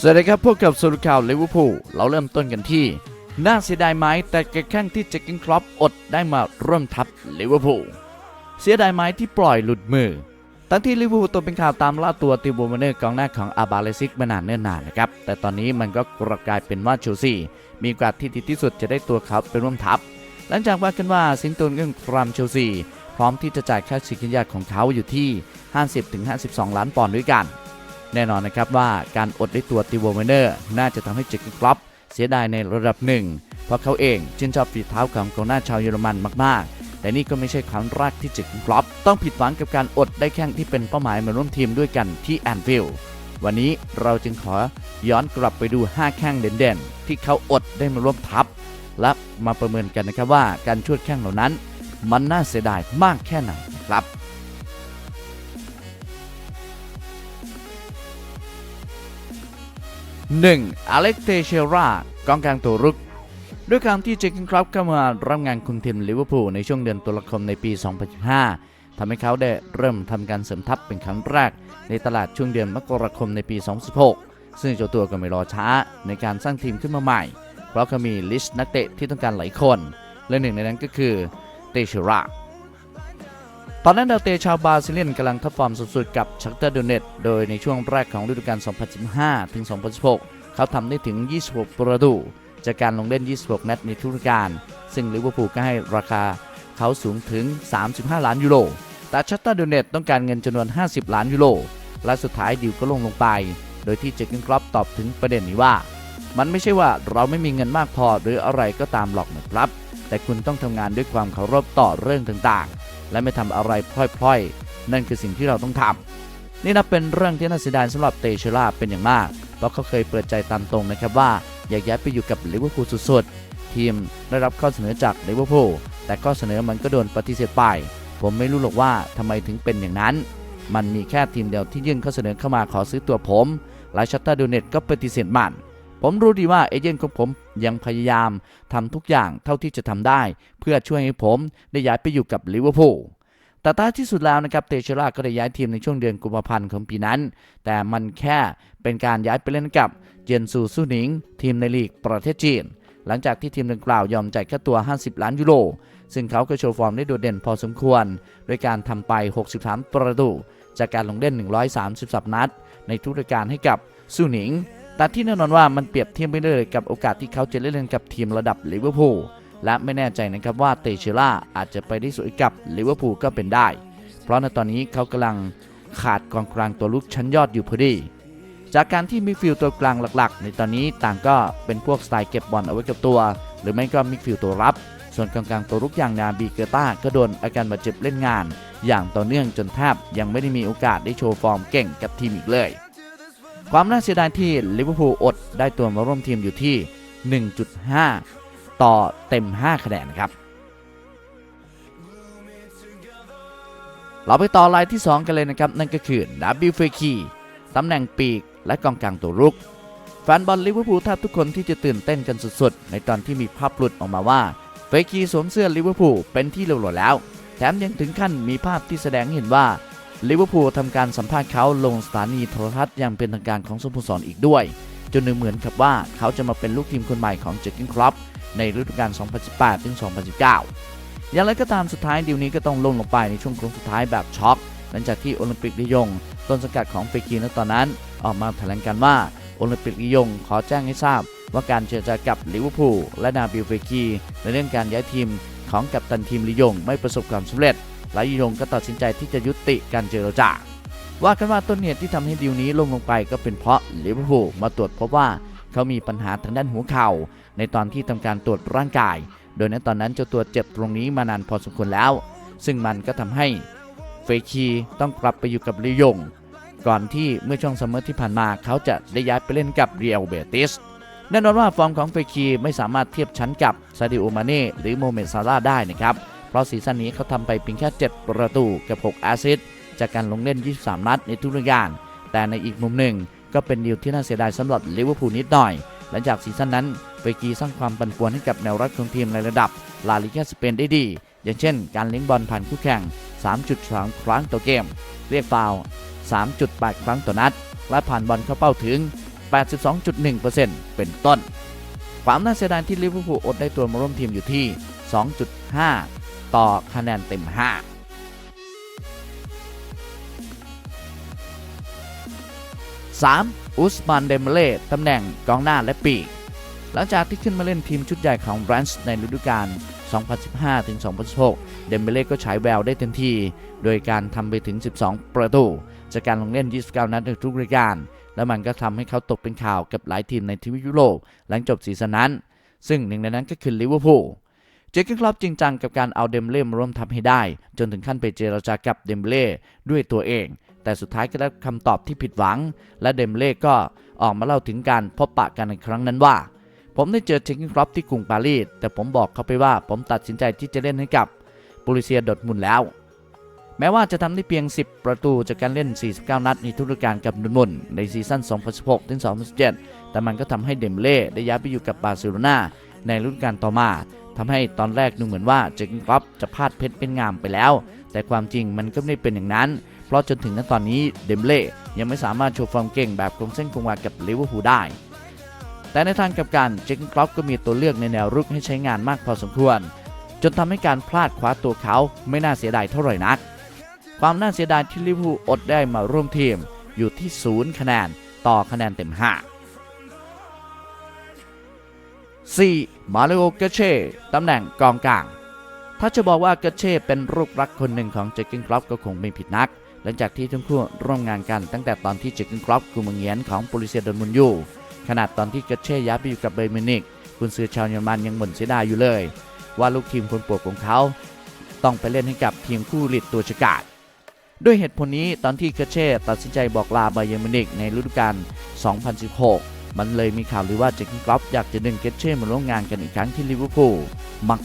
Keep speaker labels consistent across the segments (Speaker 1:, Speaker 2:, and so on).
Speaker 1: สวัสดีครับพวกกับสรุปข่าวลิเวอร์พูลเราเริ่มต้นกันที่ น่าเสียดายไหมแต่กระแข้งที่เจคกินครอปอดได้มาร่วมทัพลิเวอร์พูลเสียดายไหมที่ปล่อยหลุดมือตั้งที่ลิเวอร์พูลตัวเป็นข่าวตามล่าตัวติโบมาเนอร์กองหน้าของอาบาเลซิกมานานเนิ่นนานนะครับ แต่ตอนนี้มันก็กลับกลายเป็นว่าเชลซีมีโอกาสที่ดีที่สุดจะได้ตัวเขาเป็นร่วมทัพ หลังจากว่ากันว่าสินตุนเรื่องครามเชลซีพร้อมที่จะจ่ายค่าสินยาของเขาอยู่ที่ 50-52 ล้านปอนด์ด้วยกัน แน่นอนนะครับว่าการอดได้ตัวติวเมเนอร์น่าจะทำให้เจคกินครอปเสียดายในระดับหนึ่ง เพราะเขาเองชื่นชอบฝีเท้าของกองหน้าชาวเยอรมันมากๆ แต่นี่ก็ไม่ใช่ครั้งแรกที่เจคกินครอปต้องผิดหวังกับการอดได้แข้งที่เป็นเป้าหมายมาร่วมทีมด้วยกันที่แอนฟิลด์วันนี้เราจึงขอย้อนกลับไปดู 5 แข้งเด่นๆ ที่เขาอดได้มาร่วมทัพ และมาประเมินกันนะครับว่าการชวดแข้งเหล่านั้น มันน่าเสียดายมากแค่ไหนนครับ 1. อเล็กเตเชรากองกลางตัวรุก ด้วยการที่เจคินครอปเข้ามารับงานคุมทีมลิเวอร์พูลในช่วงเดือนตุลาคมในปี 2015ทำให้เขาได้เริ่มทำการเสริมทัพเป็นครั้งแรก ในตลาดช่วงเดือนมกราคมในปี 2016 ซึ่งเจ้าตัวก็ไม่รอช้าในการสร้างทีมขึ้นมาใหม่ เพราะเขามีลิสต์นักเตะที่ต้องการหลายคน และหนึ่งในนั้นก็คือเตเชรา ตอนนั้นดาวเตะชาวบราซิเลียนกำลังทับฟอร์มสุดๆ กับชักเตอร์โดเนตโดยในช่วงแรกของฤดูกาล 2015 ถึง 2016 เขาทำได้ถึง 26 ประตู จากการลงเล่น 26 นัดในทุกฤดูกาลซึ่งลิเวอร์พูลก็ให้ราคาเขาสูงถึง 35 ล้านยูโร แต่ชักเตอร์โดเนตต้องการเงินจำนวน 50 ล้านยูโร และสุดท้ายดิวก็ลงลงไป โดยที่เจคินครอปตอบถึงประเด็นนี้ว่า มันไม่ใช่ว่าเราไม่มีเงินมากพอหรืออะไรก็ตามหรอกนะครับ แต่คุณต้องทำงานด้วยความเคารพต่อเรื่องต่างๆ และไม่ทำอะไรพล่อยๆ นั่นคือสิ่งที่เราต้องทำนี่นับเป็นเรื่องที่น่าเสียดายสำหรับเตเชล่าเป็นอย่างมาก เพราะเขาเคยเปิดใจตามตรงนะครับว่าอยากย้ายไปอยู่กับลิเวอร์พูลสุดๆ ทีมได้รับข้อเสนอจากลิเวอร์พูลแต่ข้อเสนอมันก็โดนปฏิเสธไป ผมไม่รู้หรอกว่าทำไมถึงเป็นอย่างนั้น มันมีแค่ทีมเดียวที่ยื่นข้อเสนอเข้ามาขอซื้อตัวผมและชัตเตอร์ดูเน็ตก็ปฏิเสธมัน ผมรู้ดีว่าเอเจนต์ของผมยังพยายามทำทุกอย่างเท่าที่จะทำได้ เพื่อช่วยให้ผมได้ย้ายไปอยู่กับลิเวอร์พูลแต่ท้ายที่สุดแล้วนะครับเตเชราก็ได้ย้ายทีมในช่วงเดือนกุมภาพันธ์ของปีนั้น แต่มันแค่เป็นการย้ายไปเล่นกับเจนซูซูหนิง ทีมในลีกประเทศจีน หลังจากที่ทีมดังกล่าวยอมจ่ายค่าตัว 50 ล้านยูโรซึ่งเขาก็โชว์ฟอร์มได้โดดเด่นพอสมควรโดยการทำไป 63 ประตูจากการลงเล่น 130นัด ในทุกรายการให้กับซูหนิง แต่ที่แน่นอนว่ามันเปรียบเทียบไม่ได้เลยกับโอกาสที่เขาจะเล่นกับทีมระดับลิเวอร์พูลและไม่แน่ใจนะครับว่าเตเชล่าอาจจะไปได้สวยกับลิเวอร์พูลก็เป็นได้ เพราะในตอนนี้เขากำลังขาดกองกลางตัวลุกชั้นยอดอยู่พอดี จากการที่มิดฟิลด์ตัวกลางหลักๆ ในตอนนี้ต่างก็เป็นพวกสไตล์เก็บบอลเอาไว้กับตัว หรือไม่ก็มิดฟิลด์ตัวรับ ส่วนกองกลางตัวลุกอย่างนาบีเกต้าก็โดนอาการบาดเจ็บเล่นงาน อย่างต่อเนื่องจนแทบยังไม่ได้มีโอกาสได้โชว์ฟอร์มเก่งกับทีมอีกเลย ความน่าเสียดายที่ลิเวอร์พูลอดได้ตัวมาร่วมทีมอยู่ที่ 1.5 ต่อเต็ม 5 คะแนนครับ เราไปต่อลายที่ 2 กันเลยนะครับ นั่นก็คือดับบิลเฟคีตำแหน่งปีกและกองกลางตัวรุก แฟนบอลลิเวอร์พูลแทบทุกคนที่จะตื่นเต้นกันสุดๆ ในตอนที่มีภาพหลุดออกมาว่าเฟคีสวมเสื้อลิเวอร์พูลเป็นที่เรียบร้อยแล้ว แถมยังถึงขั้นมีภาพที่แสดงเห็นว่า ลิเวอร์พูลทำการสัมภาษณ์เขาลงสถานีโทรทัศน์อย่างเป็นทางการของสโมสรอีกด้วย จนดูเหมือนกับว่าเขาจะมาเป็นลูกทีมคนใหม่ของเจคกินครอปในฤดูกาล 2018 ถึง 2019 อย่างไรก็ตามสุดท้ายดีลนี้ก็ต้องลงลงไปในช่วงโค้งสุดท้ายแบบช็อกหลังจากที่โอลิมปิกลิยง ต้นสังกัดของเฟกีในตอนนั้น ออกมาแถลงการว่าโอลิมปิกลิยง ขอแจ้งให้ทราบ ว่าการเจรจากับลิเวอร์พูลและนาบิลเฟกีในเรื่องการย้ายทีมของกัปตันทีมลิยง ไม่ประสบความสำเร็จ และยงก็ตัดสินใจที่จะยุติการเจรจาว่ากันว่าต้นเหตุที่ทำให้ดีลนี้ลงลงไปก็เป็นเพราะลิเวอร์พูลมาตรวจพบว่าเขามีปัญหาทางด้านหัวเข่า ในตอนที่ทำการตรวจร่างกาย โดยในตอนนั้นเจ้าตัวเจ็บตรงนี้มานานพอสมควรแล้ว ซึ่งมันก็ทำให้เฟคีต้องกลับไปอยู่กับลิยง ก่อนที่เมื่อช่วงซัมเมอร์ที่ผ่านมาเขาจะได้ย้ายไปเล่นกับเรียลเบติสแน่นอนว่าฟอร์มของเฟคีไม่สามารถเทียบชั้นกับซาดิโอมาเน่หรือโมเมดซาร่าได้นะครับ ราะซีซั่นนี้เขาทำไปเพียงแค่7ประตูกับ6แอสซิสต์จากการลงเล่น 23 นัดในทุกฤดูกาลแต่ในอีกมุมหนึ่งก็เป็นดีลที่น่าเสียดายสำหรับลิเวอร์พูลนิดหน่อย หลังจากซีซั่นนั้นเฟกีสร้างความปั่นป่วนให้กับแนวรับของทีมในระดับลาลิกาสเปนได้ดี อย่างเช่น การเลี้ยงบอลผ่านคู่แข่ง 3.3 ครั้งต่อเกม เรียกฟาวล์3.8 ครั้งต่อนัด และผ่านบอลเข้าเป้าถึง 82.1%เป็นต้น ความน่าเสียดายที่ลิเวอร์พูลอดได้ตัวมาร่วมทีมอยู่ที่ 2.5 ต่อคะแนนเต็ม5 3. อุสมานเดมเบเล่ตำแหน่งกองหน้าและปีก หลังจากที่ขึ้นมาเล่นทีมชุดใหญ่ของแบรนช์ในฤดูกาล 2015-2016 เดมเบเล่ก็ฉายแววได้เต็มที่ โดยการทำไปถึง 12 ประตู จากการลงเล่น 29 นัดในทุกรายการ และมันก็ทำให้เขาตกเป็นข่าวกับหลายทีมในทวีปยุโรปหลังจบซีซั่นนั้น ซึ่งหนึ่งในนั้นก็คือลิเวอร์พูล จอร์เกนคลอปจริงจังกับการเอาเดมเล่มาร่วมทัพให้ได้ จนถึงขั้นไปเจรจากับเดมเล่ด้วยตัวเอง แต่สุดท้ายก็ได้คำตอบที่ผิดหวัง และเดมเล่ก็ออกมาเล่าถึงการพบปะกันในครั้งนั้นว่า ผมได้เจอเจอร์เกนคลอปที่กรุงปารีสแต่ผมบอกเขาไปว่าผมตัดสินใจที่จะเล่นให้กับบูริเซียดอร์ทมุนแล้ว แม้ว่าจะทำได้เพียง 10 ประตูจากการเล่น 49 นัดในทุกฤดูกาลกับดอร์ทมุนในซีซั่น 2016ถึง2017 แต่มันก็ทำให้เดมเบเล่ได้ย้ายไปอยู่กับบาร์เซโลนาในฤดูกาลต่อมา ทำให้ตอนแรกดูเหมือนว่าเจอร์เกนคลอปจะพลาดเพชรเป็นงามไปแล้ว แต่ความจริงมันก็ไม่เป็นอย่างนั้น เพราะจนถึงณตอนนี้เดมเล่ยังไม่สามารถโชว์ฟอร์มเก่งแบบคงเส้นคงวากับลิเวอร์พูลได้ แต่ในทางกลับกันเจอร์เกนคลอปก็มีตัวเลือกในแนวรุกให้ใช้งานมากพอสมควร จนทำให้การพลาดคว้าตัวเขาไม่น่าเสียดายเท่าไหร่นัก ความน่าเสียดายที่ลิเวอร์พูลอดได้มาร่วมทีมอยู่ที่ศูนย์คะแนนต่อคะแนนเต็ม 5 4. มาริโอเกเช่ตำแหน่งกองกลาง ถ้าจะบอกว่าเกเช่เป็นลูกรักคนหนึ่งของเจอร์เกนคลอปก็คงไม่ผิดนัก หลังจากที่ทั้งคู่ร่วมงานกันตั้งแต่ตอนที่เจอร์เกนคลอปกุมเงียนของโปลิเซียดอนมุนยูขนาดตอนที่เกเช่ย้ายไปอยู่กับเบย์มินิกคุณซื้อชาวเยอรมันยังบ่นเสียดายอยู่เลย ว่าลูกทีมคนโปรดของเขา ต้องไปเล่นให้กับทีมคู่หลิดตัวฉกาจด้วยเหตุผลนี้ตอนที่เกเช่ตัดสินใจบอกลาไบย์มินิกในฤดูกาล2016 มันเลยมีข่าวหรือว่าเจคกินกรอปอยากจะดึงเกตเช่มาร่วมงานกันอีกครั้งที่ลิเวอร์พูล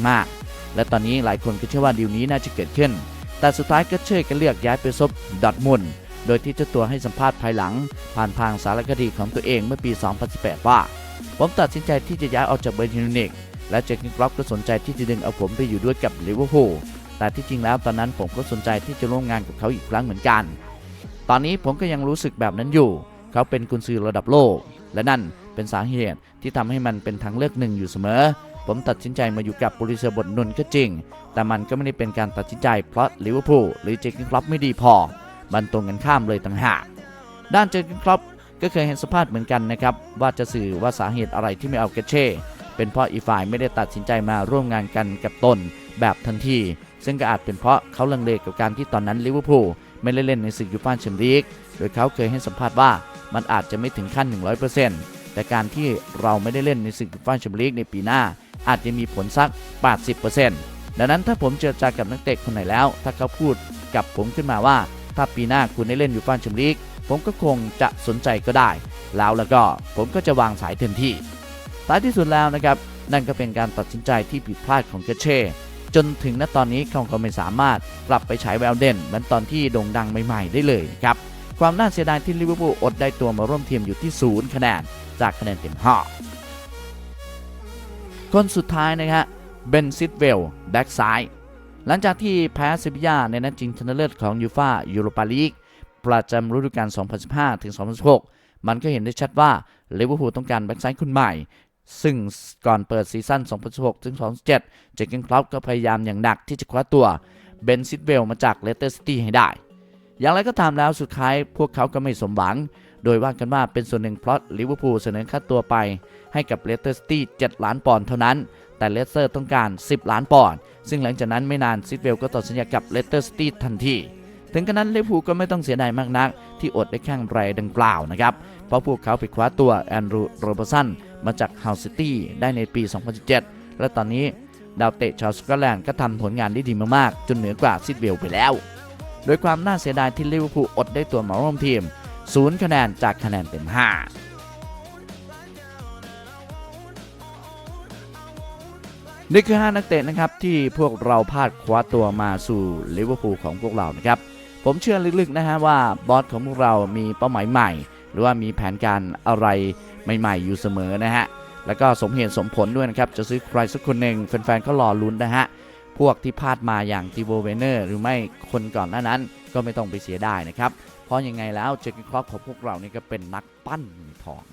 Speaker 1: มากๆ และตอนนี้หลายคนก็เชื่อว่าดีลนี้น่าจะเกิดขึ้น แต่สุดท้ายเกตเช่ก็เลือกย้ายไปซบดอทมุนโดยที่เจ้าตัวให้สัมภาษณ์ภายหลัง ผ่านทางสารคดีของตัวเองเมื่อปี 2018 ว่า ผมตัดสินใจที่จะย้ายออกจากเบอร์มินิกและเจคกินกรอปก็สนใจที่จะดึงเอาผมไปอยู่ด้วยกับลิเวอร์พูลแต่ที่จริงแล้วตอนนั้นผมก็สนใจที่จะร่วมงานกับเขาอีกครั้งเหมือนกัน ตอนนี้ผมก็ยังรู้สึกแบบนั้นอยู่ เขาเป็นกุนซือระดับโลก และนั่นเป็นสาเหตุที่ทำให้มันเป็นทางเลือกหนึ่งอยู่เสมอ ผมตัดสินใจมาอยู่กับบุริเซียบทนุนก็จริง แต่มันก็ไม่ได้เป็นการตัดสินใจเพราะลิเวอร์พูลหรือเจคกินคลับไม่ดีพอ มันตรงกันข้ามเลยต่างหาก ด้านเจคกินคลับก็เคยเห็นสภาพเหมือนกันนะครับว่าจะสื่อว่าสาเหตุอะไรที่ไม่เอาเกเช่ เป็นเพราะอีฝ่ายไม่ได้ตัดสินใจมาร่วมงานกันกับตนแบบทันที ซึ่งก็อาจเป็นเพราะเขาลังเลกับการที่ตอนนั้นลิเวอร์พูลไม่ได้เล่นในศึกยูฟ่าแชมเปี้ยนลีกโดยเขาเคยให้สัมภาษณ์ว่า มันอาจจะไม่ถึงขั้น 100%แต่การที่เราไม่ได้เล่นในศึกยูฟ่าแชมเปี้ยนลีกในปีหน้า อาจจะมีผลสัก 80%ดังนั้นถ้าผมเจรจากับนักเตะคนไหนแล้ว ถ้าเขาพูดกับผมขึ้นมาว่า ถ้าปีหน้าคุณได้เล่นยูฟ่าแชมเปี้ยนลีก ผมก็คงจะสนใจก็ได้ แล้วแล้วก็ผมก็จะวางสายเต็มที่ท้ายที่สุดแล้วนะครับนั่นก็เป็นการตัดสินใจที่ผิดพลาดของเกเช่จนถึงณตอนนี้เขาก็ไม่สามารถกลับไปฉายแววเด่นเหมือนตอนที่โด่งดังใหม่ ๆ ได้เลยนะครับ ความน่าเสียดายที่ลิเวอร์พูลอดได้ตัวมาร่วมทีมอยู่ที่ศูนย์คะแนน จากคะแนนเต็มห้าคนสุดท้ายนะฮะเบนซิดเวลแบ็กซ้าย หลังจากที่แพ้เซบียาในนัดชิงชนะเลิศของยูฟายูโรปาลีกประจำฤดูกาล 2015 ถึง 2016 มันก็เห็นได้ชัดว่าลิเวอร์พูลต้องการแบ็กซ้ายคนใหม่ ซึ่งก่อนเปิดซีซั่น 2016 ถึง 2017 เจคเกนคลอปก็พยายามอย่างหนักที่จะคว้าตัวเบนซิดเวลมาจากเลสเตอร์ซิตี้ให้ได้ อย่างไรก็ตามแล้วสุดท้ายพวกเขาก็ไม่สมหวัง โดยว่ากันว่าเป็นส่วนหนึ่งเพราะลิเวอร์พูลเสนอค่าตัวไป ให้กับเลสเตอร์ซิตี้7ล้านปอนด์เท่านั้น แต่เลสเตอร์ต้องการ 10 ล้านปอนด์ ซึ่งหลังจากนั้นไม่นานซิดเวลก็ต่อสัญญากับเลสเตอร์ซิตี้ทันที ถึงกระนั้นลิเวอร์พูลก็ไม่ต้องเสียดายมากนัก ที่อดได้แข้งไรดังกล่าวนะครับ เพราะพวกเขาไปคว้าตัวแอนดรูโรเบอร์สันมาจากเฮาวซิตี้ได้ในปี 2017 และตอนนี้ดาวเตะชาวสกอตแลนด์ก็ทำผลงานได้ดีมากๆ จนเหนือกว่าซิดเวลไปแล้ว โดยความน่าเสียดายที่ลิเวอร์พูลอดได้ตัวมาร่วมทีมศูนย์คะแนนจากคะแนนเต็ม 5นี่คือ 5 นักเตะนะครับที่พวกเราพลาดคว้าตัวมาสู่ลิเวอร์พูลของพวกเรานะครับ ผมเชื่อลึกๆนะฮะว่าบอสของพวกเรามีเป้าหมายใหม่ หรือว่ามีแผนการอะไรใหม่ๆ อยู่เสมอนะฮะ แล้วก็สมเหตุสมผลด้วยนะครับ จะซื้อใครสักคนหนึ่งแฟนๆก็รอลุ้นนะฮะ วกที่พลาดมาอย่างติโวเวเนอร์หรือไม่คนก่อนหน้านั้นก็ไม่ต้องไปเสียดายนะครับ เพราะยังไงแล้วเจอร์เกนครอปของพวกเรานี่ก็เป็นนักปั้นมือทอง